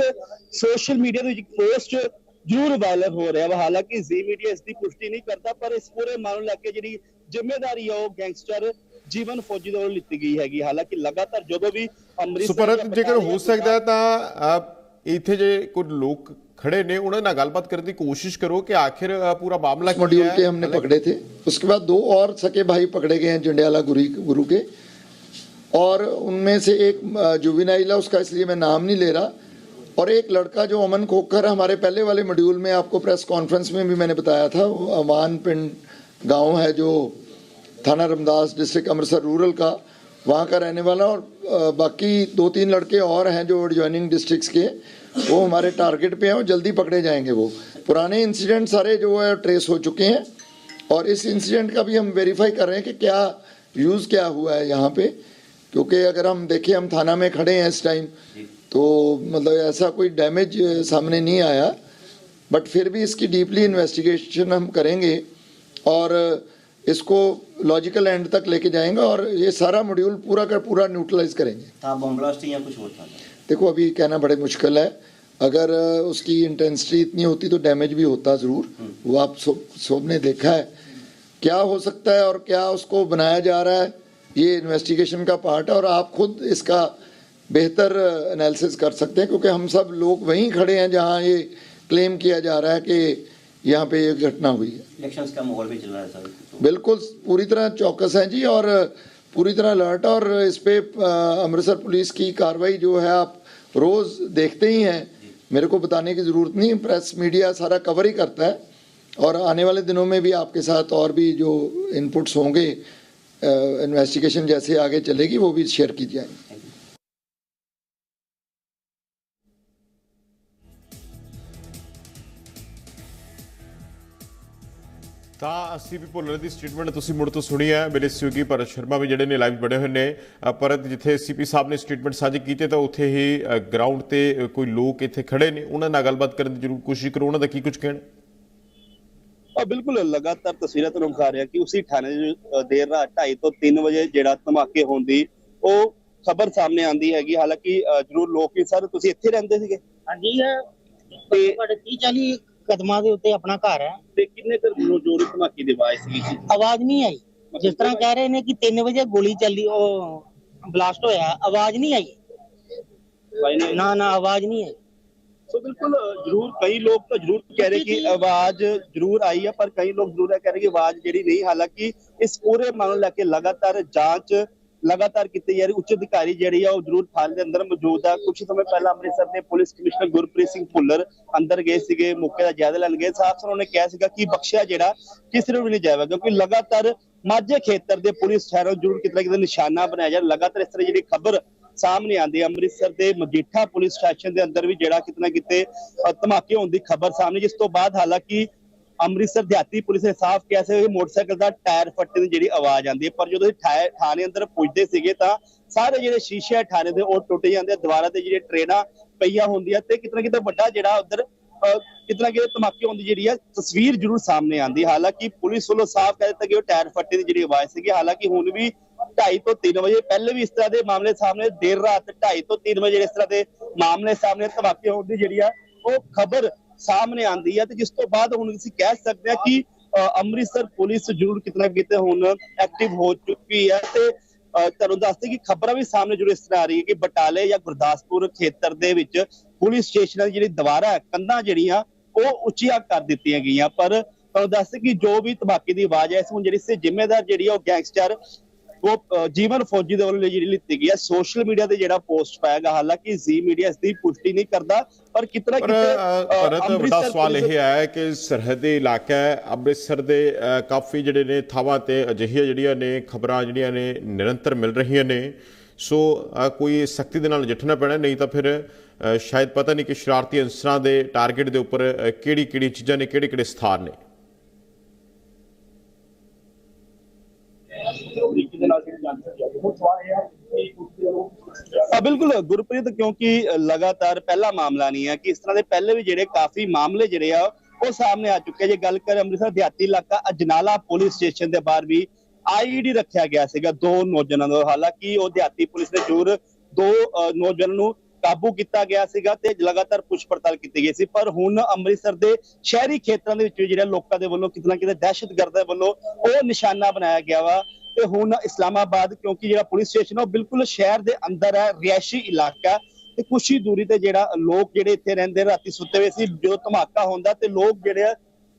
ਸੋਸ਼ਲ ਮੀਡੀਆ ਦੇ ਵਿੱਚ ਪੋਸਟ ਜ਼ਰੂਰ ਵਾਇਰਲ ਹੋ ਰਿਹਾ ਵਾ ਹਾਲਾਂਕਿ ਜ਼ੀ ਮੀਡੀਆ ਇਸ ਦੀ ਪੁਸ਼ਟੀ ਨਹੀਂ ਕਰਦਾ ਪਰ ਇਸ ਪੂਰੇ ਮਾਮਲੇ ਨੂੰ ਲੈ ਕੇ ਜਿਹੜੀ ਜ਼ਿੰਮੇਵਾਰੀ ਆ ਉਹ ਗੈਂਗਸਟਰ ਜੀਵਨ ਫੌਜੀ ਦੇ ਵੱਲੋਂ ਲਿੱਤੀ ਗਈ ਹੈਗੀ ਹਾਲਾਂਕਿ ਲਗਾਤਾਰ ਜਦੋਂ ਵੀ ਅੰਮ੍ਰਿਤਸਰ ਸੁਪਰਤ ਜਾਂ ਜੇਕਰ ਬਟਾਲੇ ਹੋ ਸਕਦਾ ਹੈ ਤਾਂ ਅਹ, ਇੱਥੇ ਜੇ ਕੋਈ ਲੋਕ ਖੜੇ ਨੇ ਉਹਨਾਂ ਨਾਲ ਗੱਲਬਾਤ ਕਰਨ ਦੀ ਕੋਸ਼ਿਸ਼ ਕਰੋ ਕਿ ਆਖਿਰ ਅਹ, ਪੂਰਾ ਮਾਮਲਾ ਕੀ मॉड्यूल है के हमने पकड़े थे उसके बाद दो और सके भाई पकड़े गए हैं जंडियाला गुरी गुरु के और उनमें से एक जुबिनाइल है उसका इसलिए मैं नाम नहीं ले रहा और एक लड़का जो अमन खोखर हमारे पहले वाले मॉड्यूल में आपको प्रेस कॉन्फ्रेंस में भी मैंने बताया था, वो अमान पिंड गाँव है जो थाना रमदास डिस्ट्रिक्ट अमृतसर रूरल का, वहाँ का रहने वाला और बाकी दो तीन लड़के और हैं जो एडजॉइनिंग डिस्ट्रिक्ट्स के, वो हमारे टारगेट पे हैं और जल्दी पकड़े जाएँगे वो। पुराने इंसिडेंट सारे जो है ट्रेस हो चुके हैं और इस इंसिडेंट का भी हम वेरीफाई कर रहे हैं कि क्या यूज़ क्या हुआ है यहाँ पे, क्योंकि अगर हम देखें, हम थाना में खड़े हैं इस टाइम तो मतलब ऐसा कोई डैमेज सामने नहीं आया। बट फिर भी इसकी डीपली इन्वेस्टिगेशन हम करेंगे और इसको लॉजिकल एंड तक लेके जाएँगे और ये सारा मॉड्यूल पूरा कर पूरा न्यूट्रलाइज करेंगे। था बम ब्लास्ट या कुछ और था देखो अभी कहना बड़े मुश्किल है। अगर उसकी इंटेंसिटी इतनी होती तो डैमेज भी होता ज़रूर। वो आप सब सबने देखा है। क्या हो सकता है और क्या उसको बनाया जा रहा है ये इन्वेस्टिगेशन का पार्ट है और आप खुद इसका बेहतर एनालिसिस कर सकते हैं क्योंकि हम सब लोग वहीं खड़े हैं जहाँ ये क्लेम किया जा रहा है कि यहाँ पे ये घटना हुई है। इलेक्शंस का माहौल भी चल रहा है सर। तो बिल्कुल पूरी तरह चौकस हैं जी और पूरी तरह अलर्ट और इस पे अ, अमृतसर पुलिस की कार्रवाई जो है आप रोज देखते ही हैं। मेरे को बताने की ज़रूरत नहीं प्रेस मीडिया सारा कवर ही करता है और आने वाले दिनों में भी आपके साथ और भी जो इनपुट्स होंगे इन्वेस्टिगेशन जैसे आगे चलेगी वो भी शेयर की जाएँगी ਤਾਂ ਸੀਪੀ ਭੁੱਲਰ ਦੀ ਸਟੇਟਮੈਂਟ ਤੁਸੀਂ ਮੁੜ ਤੋਂ ਸੁਣੀ ਹੈ। ਮੇਰੇ ਸਹਿਯੋਗੀ ਭਰਤ ਸ਼ਰਮਾ ਵੀ ਜਿਹੜੇ ਨੇ ਲਾਈਵ ਬੜੇ ਹੋਏ ਨੇ। ਅ, ਭਰਤ ਜਿੱਥੇ ਸੀਪੀ ਸਾਹਿਬ ਨੇ ਸਟੇਟਮੈਂਟ ਸਾਂਝੀ ਕੀਤੀ ਤਾਂ ਉੱਥੇ ਹੀ ਗਰਾਊਂਡ ਤੇ ਕੋਈ ਲੋਕ ਇੱਥੇ ਖੜੇ ਨੇ। ਉਹਨਾਂ ਨਾਲ ਗੱਲਬਾਤ ਕਰਨ ਦੀ ਜ਼ਰੂਰ ਕੋਸ਼ਿਸ਼ ਕਰੋ। ਉਹਨਾਂ ਦਾ ਕੀ ਕੁਝ ਕਹਿਣਾ? ਆ ਬਿਲਕੁਲ ਲਗਾਤਾਰ ਤਸਵੀਰਾਂ ਤੁਹਾਨੂੰ ਦਿਖਾ ਰਿਹਾ ਕਿ ਉਸੇ ਥਾਣੇ ਦੇਰ ਰਾਤ 2:30 ਤੋਂ 3 ਵਜੇ ਜਿਹੜਾ ਧਮਾਕੇ ਹੋਣ ਦੀ ਉਹ ਖਬਰ ਸਾਹਮਣੇ ਆਂਦੀ ਹੈਗੀ। ਹਾਲਾਂਕਿ ਜ਼ਰੂਰ ਲੋਕ ਵੀ ਸਰ ਤੁਸੀਂ ਇੱਥੇ ਰਹਿੰਦੇ ਸੀਗੇ। ਹਾਂਜੀ ਘੱਟ 30 40 ਕਦਮਾਂ ਦੇ ਉੱਤੇ ਆਪਣਾ ਘਰ ਹੈ। ਤੇ ਕਿੰਨੇ ਕੁ ਜੋਰੀ ਧਮਾਕੇ ਦੀ ਆਵਾਜ਼ ਜੀ? ਆਵਾਜ਼ ਨਹੀਂ ਆਈ। ਜਿਸ ਤਰ੍ਹਾਂ ਕਹਿ ਰਹੇ ਨੇ ਕਿ 3 ਵਜੇ ਗੋਲੀ ਚੱਲੀ ਉਹ ਬਲਾਸਟ ਹੋਇਆ ਆਵਾਜ਼ ਨਹੀਂ ਆਈ। ਨੇ ਨਾ ਆਵਾਜ਼ ਨਹੀਂ ਆਈ। ਸੋ ਬਿਲਕੁਲ ਜ਼ਰੂਰ ਕਈ ਲੋਕ ਤਾਂ ਜ਼ਰੂਰ ਕਹਿ ਰਹੇ ਕਿ ਆਵਾਜ਼ ਜ਼ਰੂਰ ਆਈ ਹੈ ਪਰ ਕਈ ਲੋਕ ਜ਼ਰੂਰ ਕਹਿ ਰਹੇ ਕਿ ਆਵਾਜ਼ ਜਿਹੜੀ ਨਹੀਂ ਹਾਲਾਂਕਿ ਇਸ ਪੂਰੇ ਮਾਮਲੇ ਲੈ ਕੇ ਲਗਾਤਾਰ ਜਾਂਚ ਲਗਾਤਾਰ ਕੀਤੀ ਜਾ ਰਹੀ ਉੱਚ ਅਧਿਕਾਰੀ ਜਿਹੜੀ ਆ ਉਹ ਜ਼ਰੂਰ ਥਾਣੇ ਦੇ ਅੰਦਰ ਮੌਜੂਦ ਆ। ਕੁਝ ਸਮੇਂ ਪਹਿਲਾਂ ਅੰਮ੍ਰਿਤਸਰ ਦੇ ਪੁਲਿਸ ਕਮਿਸ਼ਨਰ ਗੁਰਪ੍ਰੀਤ ਸਿੰਘ ਭੁੱਲਰ ਅੰਦਰ ਗਏ ਸੀਗੇ, ਮੌਕੇ ਦਾ ਜਾਇਜ਼ਾ ਲੈਣ ਗਏ। ਸਾਫ਼ ਉਹਨਾਂ ਨੇ ਕਿਹਾ ਸੀਗਾ ਕਿ ਬਖਸ਼ਿਆ ਜਿਹੜਾ ਕਿਸੇ ਨੂੰ ਵੀ ਨਹੀਂ ਜਾਏਗਾ ਕਿਉਂਕਿ ਲਗਾਤਾਰ ਮਾਝੇ ਖੇਤਰ ਦੇ ਪੁਲਿਸ ਸ਼ਹਿਰੋਂ ਜ਼ਰੂਰ ਕਿਤੇ ਨਾ ਕਿਤੇ ਨਿਸ਼ਾਨਾ ਬਣਾਇਆ ਜਾ ਲਗਾਤਾਰ ਇਸ ਤਰ੍ਹਾਂ ਜਿਹੜੀ ਖਬਰ ਸਾਹਮਣੇ ਆਉਂਦੀ ਹੈ ਅੰਮ੍ਰਿਤਸਰ ਦੇ ਮਜੀਠਾ ਪੁਲਿਸ ਸਟੇਸ਼ਨ ਦੇ ਅੰਦਰ ਵੀ ਜਿਹੜਾ ਕਿਤੇ ਨਾ ਕਿਤੇ ਧਮਾਕੇ ਹੋਣ ਦੀ ਖਬਰ ਸਾਹਮਣੇ, ਜਿਸ ਤੋਂ ਬਾਅਦ ਹਾਲਾਂਕਿ ਅੰਮ੍ਰਿਤਸਰ ਦਿਹਾਤੀ ਪੁਲਿਸ ਨੇ ਸਾਫ਼ ਕਿਹਾ ਸੀ ਕਿ ਮੋਟਰਸਾਈਕਲ ਦਾ ਟਾਇਰ ਫੱਟਣ ਦੀ ਜਿਹੜੀ ਆਵਾਜ਼ ਆਉਂਦੀ ਹੈ, ਪਰ ਜਦੋਂ ਇਹ ਥਾਣੇ ਅੰਦਰ ਪੁੱਜਦੇ ਸੀਗੇ ਤਾਂ ਸਾਰੇ ਜਿਹੜੇ ਸ਼ੀਸ਼ੇ ਥਾਣੇ ਦੇ, ਉਹ ਟੁੱਟ ਜਾਂਦੇ ਦੁਬਾਰਾ ਤੇ ਜਿਹੜੇ ਟ੍ਰੇਨਾਂ ਪਈਆਂ ਹੁੰਦੀਆਂ ਤੇ ਕਿਤੇ ਕਿਤੇ ਵੱਡਾ ਜਿਹੜਾ ਉਧਰ ਕਿਤੇ ਕਿਤੇ ਧਮਾਕੇ ਹੋਣ ਜਿਹੜੀ ਆ ਤਸਵੀਰ ਜ਼ਰੂਰ ਸਾਹਮਣੇ ਆਉਂਦੀ ਹਾਲਾਂਕਿ ਪੁਲਿਸ ਵੱਲੋਂ ਸਾਫ਼ ਕਹਿ ਦਿੱਤਾ ਕਿ ਉਹ ਟਾਇਰ ਫੱਟੇ ਦੀ ਜਿਹੜੀ ਆਵਾਜ਼ ਸੀਗੀ, ਹਾਲਾਂਕਿ ਹੁਣ ਵੀ 2:30 ਤੋਂ 3 ਵਜੇ, ਪਹਿਲੇ ਵੀ ਇਸ ਤਰ੍ਹਾਂ ਦੇ ਮਾਮਲੇ ਸਾਹਮਣੇ, ਦੇਰ ਰਾਤ 2:30 ਤੋਂ 3 ਵਜੇ ਇਸ ਤਰ੍ਹਾਂ ਦੇ ਮਾਮਲੇ ਸਾਹਮਣੇ ਧਮਾਕੇ ਹੋਣ ਦੀ ਜਿਹੜੀ ਆ, ਉਹ ਖਬਰ ਸਾਹਮਣੇ ਆਂਦੀ ਹੈ ਤੇ ਜਿਸ ਤੋਂ ਬਾਅਦ ਹੁਣ ਅਸੀਂ ਕਹਿ ਸਕਦੇ ਹਾਂ ਕਿ ਅੰਮ੍ਰਿਤਸਰ ਪੁਲਿਸ ਜ਼ਰੂਰ ਕਿਤਨਾ ਕਿਤੇ ਹੁਣ ਐਕਟਿਵ ਹੋ ਚੁੱਕੀ ਹੈ ਤੇ ਤੁਹਾਨੂੰ ਦੱਸਦੇ ਕਿ ਖਬਰਾਂ ਵੀ ਸਾਹਮਣੇ ਜ਼ਰੂਰ ਇਸ ਤਰ੍ਹਾਂ ਆ ਰਹੀ ਹੈ ਕਿ ਬਟਾਲੇ ਜਾਂ ਗੁਰਦਾਸਪੁਰ ਖੇਤਰ ਦੇ ਵਿੱਚ ਪੁਲਿਸ ਸਟੇਸ਼ਨਾਂ ਦੀ ਜਿਹੜੀ ਦੀਵਾਰਾਂ ਕੰਧਾਂ ਜਿਹੜੀਆਂ, ਉਹ ਉੱਚੀਆਂ ਕਰ ਦਿੱਤੀਆਂ ਗਈਆਂ। ਪਰ ਤੁਹਾਨੂੰ ਦੱਸਦੇ ਕਿ ਜੋ ਵੀ ਧਮਾਕੇ ਦੀ ਆਵਾਜ਼ ਹੈ, ਇਸ ਨੂੰ ਜਿਹੜੀ ਸੇ ਜ਼ਿੰਮੇਦਾਰ ਜਿਹੜੀ ਆ ਉਹ ਗੈਂਗਸਟਰ ਉਹ ਜੀਵਨ ਫੌਜੀ ਦੇ ਵੱਲੋਂ ਜਿਹੜੀ ਲਿੱਤੀ ਗਈ ਹੈ ਸੋਸ਼ਲ ਮੀਡੀਆ ਤੇ ਜਿਹੜਾ ਪੋਸਟ ਪਾਇਆ ਗਿਆ ਹਾਲਾਂਕਿ ਜ਼ੀ ਮੀਡੀਆ ਇਸ ਦੀ ਪੁਸ਼ਟੀ ਨਹੀਂ ਕਰਦਾ ਪਰ ਕਿਤਨਾ ਕਿਤੇ ਭਰਤ ਵੱਡਾ ਸਵਾਲ ਇਹ ਹੈ ਕਿ ਸਰਹੱਦੀ ਇਲਾਕਾ ਹੈ ਅੰਮ੍ਰਿਤਸਰ ਦੇ ਕਾਫੀ ਜਿਹੜੇ ਨੇ ਥਾਵਾਂ ਤੇ ਅਜਿਹੀਆਂ ਜਿਹੜੀਆਂ ਨੇ ਖਬਰਾਂ ਜਿਹੜੀਆਂ ਨੇ ਨਿਰੰਤਰ ਮਿਲ ਰਹੀਆਂ ਨੇ। ਸੋ ਕੋਈ ਸਖਤੀ ਦੇ ਨਾਲ ਨਜਿੱਠਣਾ ਪੈਣਾ ਨਹੀਂ ਤਾਂ ਫਿਰ ਸ਼ਾਇਦ ਪਤਾ ਨਹੀਂ ਕਿ ਸ਼ਰਾਰਤੀ ਅੰਸਰਾਂ ਦੇ ਟਾਰਗੇਟ ਦੇ ਉੱਪਰ ਕਿਹੜੀ ਕਿਹੜੀ ਚੀਜ਼ਾਂ ਨੇ ਕਿਹੜੇ ਕਿਹੜੇ ਸਥਾਨ ਨੇ। ਆ ਬਿਲਕੁਲ, ਗੁਰਪ੍ਰੀਤ, ਕਿਉਂਕਿ ਲਗਾਤਾਰ ਪਹਿਲਾ ਮਾਮਲਾ ਨਹੀਂ ਹੈ ਕਿ ਇਸ ਤਰ੍ਹਾਂ ਦੇ ਪਹਿਲੇ ਵੀ ਜਿਹੜੇ ਕਾਫੀ ਮਾਮਲੇ ਜਿਹੜੇ ਆ, ਉਹ ਸਾਹਮਣੇ ਆ ਚੁੱਕੇ ਜੇ ਗੱਲ ਕਰ ਅੰਮ੍ਰਿਤਸਰ ਦਿਹਾਤੀ ਇਲਾਕਾ, ਅਜਨਾਲਾ ਪੁਲਿਸ ਸਟੇਸ਼ਨ ਦੇ ਬਾਹਰ ਵੀ ਆਈਡੀ ਰੱਖਿਆ ਗਿਆ ਸੀਗਾ ਦੋ ਨੌਜਵਾਨਾਂ ਦਾ। ਹਾਲਾਂਕਿ ਉਹ ਦਿਹਾਤੀ ਪੁਲਿਸ ਨੇ ਜ਼ਰੂਰ ਦੋ ਨੌਜਵਾਨਾਂ ਨੂੰ ਕਾਬੂ ਕੀਤਾ ਗਿਆ ਸੀਗਾ ਤੇ ਲਗਾਤਾਰ ਪੁੱਛ ਪੜਤਾਲ ਕੀਤੀ ਗਈ ਸੀ। ਪਰ ਹੁਣ ਅੰਮ੍ਰਿਤਸਰ ਦੇ ਸ਼ਹਿਰੀ ਖੇਤਰਾਂ ਦੇ ਵਿੱਚ ਵੀ ਜਿਹੜਾ ਲੋਕਾਂ ਦੇ ਵੱਲੋਂ ਕਿਤਨਾ ਕਿਤੇ ਦਹਿਸ਼ਤਗਰਦਾਂ ਵੱਲੋਂ ਉਹ ਨਿਸ਼ਾਨਾ ਬਣਾਇਆ ਗਿਆ ਵਾ ਤੇ ਹੁਣ ਇਸਲਾਮਾਬਾਦ, ਕਿਉਂਕਿ ਜਿਹੜਾ ਪੁਲਿਸ ਸਟੇਸ਼ਨ ਆ, ਉਹ ਬਿਲਕੁਲ ਸ਼ਹਿਰ ਦੇ ਅੰਦਰ ਹੈ, ਰਿਹਾਇਸ਼ੀ ਇਲਾਕਾ ਤੇ ਕੁਛ ਹੀ ਦੂਰੀ ਤੇ ਜਿਹੜਾ ਲੋਕ ਜਿਹੜੇ ਇੱਥੇ ਰਹਿੰਦੇ ਰਾਤੀ ਸੁੱਤੇ ਹੋਏ ਸੀ ਜਦੋਂ ਧਮਾਕਾ ਹੁੰਦਾ ਤੇ ਲੋਕ ਜਿਹੜੇ ਆ,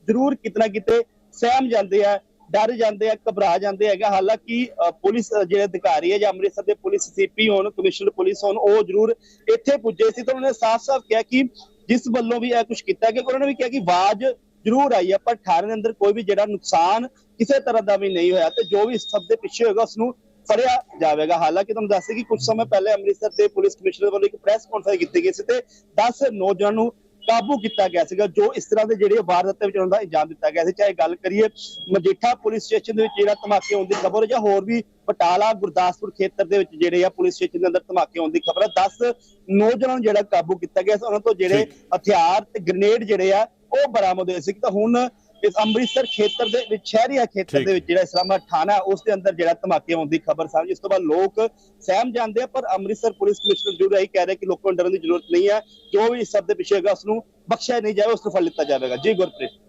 ਜ਼ਰੂਰ ਕਿਤਨਾ ਕਿਤੇ ਸਹਿਮ ਜਾਂਦੇ ਆ, ਡਰ ਜਾਂਦੇ ਆ, ਘਬਰਾ ਜਾਂਦੇ ਹੈਗਾ ਹਾਲਾਂਕਿ ਪੁਲਿਸ ਜਿਹੜੇ ਅਧਿਕਾਰੀ ਹੈ ਜਾਂ ਅੰਮ੍ਰਿਤਸਰ ਦੇ ਪੁਲਿਸ ਸੀਪੀ ਹੋਣ, ਕਮਿਸ਼ਨਰ ਪੁਲਿਸ ਹੋਣ, ਉਹ ਜ਼ਰੂਰ ਇੱਥੇ ਪੁੱਜੇ ਸੀ ਤਾਂ ਉਹਨਾਂ ਨੇ ਸਾਫ਼-ਸਾਫ਼ ਕਿਹਾ ਕਿ ਜਿਸ ਵੱਲੋਂ ਵੀ ਇਹ ਕੁਝ ਕੀਤਾ ਗਿਆ, ਉਹਨਾਂ ਨੇ ਵੀ ਕਿਹਾ ਕਿ ਆਵਾਜ਼ ਜ਼ਰੂਰ ਆਈ ਹੈ ਪਰ ਥਾਣੇ ਦੇ ਅੰਦਰ ਕੋਈ ਵੀ ਜਿਹੜਾ ਨੁਕਸਾਨ ਕਿਸੇ ਤਰ੍ਹਾਂ ਦਾ ਵੀ ਨਹੀਂ ਹੋਇਆ ਤੇ ਜੋ ਵੀ ਸਭ ਦੇ ਪਿੱਛੇ ਹੋਏਗਾ ਉਸ ਨੂੰ ਫੜਿਆ ਜਾਵੇਗਾ। ਹਾਲਾਂਕਿ ਤੁਹਾਨੂੰ ਦੱਸ ਕਿ ਕੁਝ ਸਮੇਂ ਪਹਿਲੇ ਅੰਮ੍ਰਿਤਸਰ ਦੇ ਪੁਲਿਸ ਕਮਿਸ਼ਨਰ ਵੱਲੋਂ ਇੱਕ ਪ੍ਰੈਸ ਕਾਨਫਰੰਸ ਕੀਤੀ ਗਈ ਸੀ ਤੇ 10 ਨੌਜਵਾਨਾਂ ਨੂੰ ਕਾਬੂ ਕੀਤਾ ਗਿਆ ਸੀਗਾ ਜੋ ਇਸ ਤਰ੍ਹਾਂ ਦੇ ਜਿਹੜੇ ਵਾਰਦਾਤਾਂ ਵਿੱਚ ਉਹਨਾਂ ਦਾ ਇੰਜਾਮ ਦਿੱਤਾ ਗਿਆ ਸੀ। ਚਾਹੇ ਗੱਲ ਕਰੀਏ ਮਜੀਠਾ ਪੁਲਿਸ ਸਟੇਸ਼ਨ ਦੇ ਵਿੱਚ ਜਿਹੜਾ ਧਮਾਕੇ ਹੋਣ ਦੀ ਖਬਰ ਜਾਂ ਹੋਰ ਵੀ ਬਟਾਲਾ ਗੁਰਦਾਸਪੁਰ ਖੇਤਰ ਦੇ ਵਿੱਚ ਜਿਹੜੇ ਆ ਪੁਲਿਸ ਸਟੇਸ਼ਨ ਦੇ ਅੰਦਰ ਧਮਾਕੇ ਹੋਣ ਦੀ ਖਬਰ ਹੈ 10 ਨੌਜਵਾਨਾਂ ਨੂੰ ਜਿਹੜਾ ਕਾਬੂ ਕੀਤਾ ਗਿਆ ਸੀ। ਉਹਨਾਂ ਤੋਂ ਜਿਹੜੇ। ਹਥਿਆਰ ਤੇ ਗ੍ਰਨੇਡ ਜਿਹੜੇ ਆ ਉਹ ਬਰਾਮਦ ਹੋਏ ਸੀ। ਤਾਂ ਹੁਣ ਇਸ ਅੰਮ੍ਰਿਤਸਰ ਖੇਤਰ ਦੇ ਵਿੱਚ ਸ਼ਹਿਰੀਆ ਖੇਤਰ। ਦੇ ਵਿੱਚ ਜਿਹੜਾ ਇਸਲਾਮਾਬਾਦ ਥਾਣਾ ਉਸ ਦੇ ਅੰਦਰ ਜਿਹੜਾ ਧਮਾਕੇ ਹੋਣ ਦੀ ਖਬਰ ਸਾਹਮਣੇ ਜਿਸ ਤੋਂ ਬਾਅਦ ਲੋਕ ਸਹਿਮ ਜਾਂਦੇ ਆ ਪਰ ਅੰਮ੍ਰਿਤਸਰ ਪੁਲਿਸ ਕਮਿਸ਼ਨਰ ਜਰੂਰ ਇਹੀ ਕਹਿ ਰਹੇ ਕਿ ਲੋਕਾਂ ਨੂੰ ਡਰਨ ਦੀ ਜ਼ਰੂਰਤ ਨਹੀਂ ਹੈ। ਜੋ ਵੀ ਇਸ ਸਭ ਦੇ ਪਿੱਛੇ ਹੈਗਾ ਉਸ ਨੂੰ ਬਖਸ਼ਿਆ ਨਹੀਂ ਜਾਵੇ ਉਸ ਨੂੰ ਫੜ ਲਿੱਤਾ ਜਾਵੇਗਾ। ਜੀ ਗੁਰਪ੍ਰੀਤ।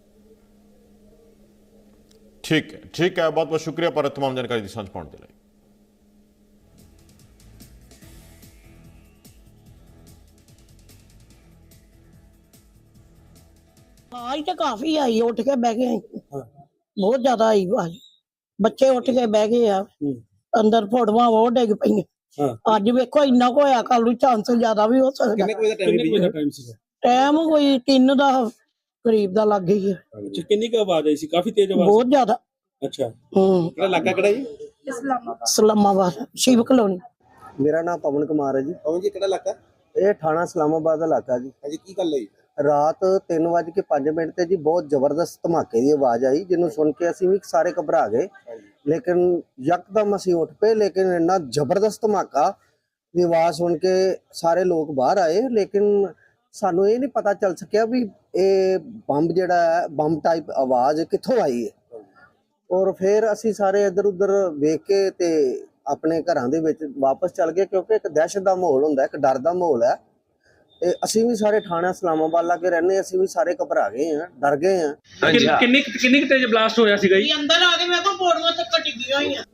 ਠੀਕ ਹੈ ਠੀਕ ਹੈ। ਬਹੁਤ ਬਹੁਤ ਸ਼ੁਕਰੀਆ ਪਰ ਤਮਾਮ ਜਾਣਕਾਰੀ ਦੀ ਸਾਂਝ ਪਾਉਣ ਦੇ ਲਈ। ਆਵਾਜ਼ ਤਾਂ ਕਾਫੀ ਆਈ ਉੱਠ ਕੇ ਬਹਿ ਗਏ ਅਸੀਂ। ਬਹੁਤ ਜ਼ਿਆਦਾ ਆਈ ਆਵਾਜ਼ ਬੱਚੇ ਉੱਠ ਕੇ ਬਹਿ ਗਏ ਆ। ਅੰਦਰ ਫੋੜਵਾ ਉਹ ਡਿੱਗ ਪਈਆਂ। ਅੱਜ ਵੇਖੋ ਇੰਨਾ ਕੁ ਹੋਇਆ ਕੱਲ ਨੂੰ ਚਾਂਸ ਜ਼ਿਆਦਾ ਵੀ ਹੋ ਸਕਦਾ। ਕਿੰਨੇ ਦਾ ਕਿੰਨੇ ਟਾਈਮ ਟਾਈਮ ਸੀਗਾ? ਟਾਈਮ ਕੋਈ 3 ਦਾ ਕਰੀਬ ਦਾ ਲੱਗ ਗਈ ਹੈ ਅੱਛਾ ਕਿੰਨੀ ਕੁ ਆਵਾਜ਼ ਆਈ ਸੀ? ਕਾਫੀ ਤੇਜ਼ ਆਵਾਜ਼ ਬਹੁਤ ਜ਼ਿਆਦਾ। ਅੱਛਾ। ਹੂੰ। ਕਿਹੜਾ ਲੱਗਾ ਕਿਹੜਾ ਜੀ? ਇਸਲਾਮਾਬਾਦ। ਸ਼ਿਵ ਕਲੋਨੀ। ਮੇਰਾ ਨਾਮ ਪਵਨ ਕੁਮਾਰ ਹੈ ਜੀ। ਪਵਨ ਜੀ ਕਿਹੜਾ ਲੱਗਾ ਇਹ ਥਾਣਾ ਇਸਲਾਮਾਬਾਦ ਦਾ ਇਲਾਕਾ ਜੀ। ਹਾਂਜੀ ਕੀ ਗੱਲ ਹੋਈ? ਰਾਤ 3:05 ਮਿੰਟ ਤੇ ਜੀ ਬਹੁਤ ਜ਼ਬਰਦਸਤ ਧਮਾਕੇ ਦੀ ਆਵਾਜ਼ ਆਈ, ਜਿਹਨੂੰ ਸੁਣ ਕੇ ਅਸੀਂ ਵੀ ਸਾਰੇ ਘਬਰਾ ਗਏ। ਲੇਕਿਨ ਯਕਦਮ ਅਸੀਂ ਉੱਠ ਪਏ, ਲੇਕਿਨ ਇੰਨਾ ਜ਼ਬਰਦਸਤ ਧਮਾਕਾ ਦੀ ਆਵਾਜ਼ ਸੁਣ ਕੇ ਸਾਰੇ ਲੋਕ ਬਾਹਰ ਆਏ। ਲੇਕਿਨ ਸਾਨੂੰ ਇਹ ਨਹੀਂ ਪਤਾ ਚੱਲ ਸਕਿਆ ਵੀ ਇਹ ਬੰਬ ਜਿਹੜਾ ਹੈ, ਬੰਬ ਟਾਈਪ ਆਵਾਜ਼ ਕਿੱਥੋਂ ਆਈ ਹੈ। ਔਰ ਫਿਰ ਅਸੀਂ ਸਾਰੇ ਇੱਧਰ ਉੱਧਰ ਵੇਖ ਕੇ ਤੇ ਆਪਣੇ ਘਰਾਂ ਦੇ ਵਿੱਚ ਵਾਪਸ ਚੱਲ ਗਏ, ਕਿਉਂਕਿ ਇੱਕ ਦਹਿਸ਼ਤ ਦਾ ਮਾਹੌਲ ਹੁੰਦਾ, ਇੱਕ ਡਰ ਦਾ ਮਾਹੌਲ ਹੈ। ਤੇ ਅਸੀਂ ਵੀ ਸਾਰੇ ਥਾਣਾ ਇਸਲਾਮਾਬਾਦ ਲਾਗੇ ਰਹਿੰਦੇ ਅਸੀਂ ਵੀ ਸਾਰੇ ਘਬਰਾ ਗਏ ਹਾਂ ਡਰ ਗਏ ਹਾਂ। ਕਿੰਨੀ ਕਿੰਨੀ ਕੁ ਤੇਜ਼ ਬਲਾਸਟ ਹੋਇਆ ਸੀਗਾ ਜੀ? ਅੰਦਰ ਆ ਕੇ ਮੇਰੇ ਕੋਲ ਫੋੜਵਾ ਤੱਕ ਡਿੱਗੀਆਂ ਹੋਈਆਂ।